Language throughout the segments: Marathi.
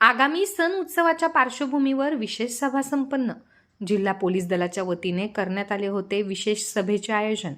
आगामी सण उत्सवाच्या पार्श्वभूमीवर विशेष सभा संपन्न. जिल्हा पोलीस दलाच्या वतीने करण्यात आले होते विशेष सभेचे आयोजन.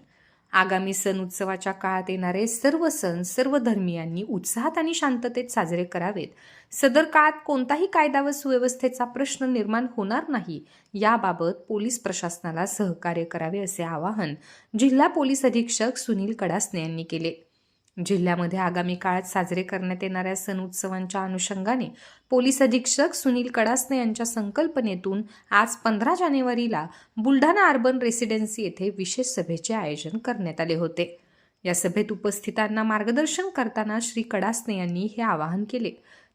आगामी सण उत्सवाच्या काळात येणारे सर्व सण सर्व धर्मियांनी उत्साहात आणि शांततेत साजरे करावेत. सदर काळात कोणताही कायदा व सुव्यवस्थेचा प्रश्न निर्माण होणार नाही याबाबत पोलीस प्रशासनाला सहकार्य करावे असे आवाहन जिल्हा पोलीस अधीक्षक सुनील कडासने यांनी केले. जिल्ह्यामध्ये आगामी काळात साजरे करण्यात येणाऱ्या सण उत्सवांच्या अनुषंगाने पोलीस अधीक्षक सुनील कडासने यांच्या संकल्पनेतून आज पंधरा जानेवारीला बुलढाणा अर्बन रेसिडेन्सी येथे विशेष सभेचे आयोजन करण्यात आले होते. या सभेत उपस्थितांना मार्गदर्शन करताना श्री कडासने यांनी हे आवाहन केले.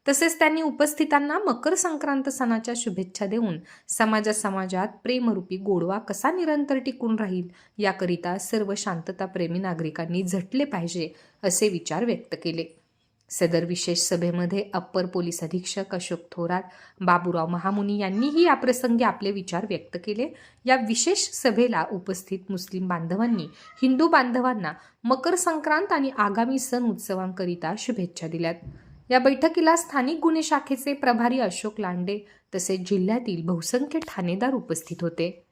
तसेच त्यांनी उपस्थितांना मकर संक्रांत सणाच्या शुभेच्छा देऊन समाजा समाजात प्रेमरूपी गोडवा कसा निरंतर टिकून राहील याकरिता सर्व शांतताप्रेमी नागरिकांनी झटले पाहिजे असे विचार व्यक्त केले. सदर विशेष सभेमध्ये अप्पर पोलीस अधीक्षक अशोक थोरात बाबूराव महामुनी यांनीही याप्रसंगी आपले विचार व्यक्त केले. या विशेष सभेला उपस्थित मुस्लिम बांधवांनी हिंदू बांधवांना मकर संक्रांत आणि आगामी सण उत्सवांकरिता शुभेच्छा दिल्यात. या बैठकीला स्थानिक गुन्हे शाखेचे प्रभारी अशोक लांडे तसेच जिल्ह्यातील बहुसंख्य ठाणेदार उपस्थित होते.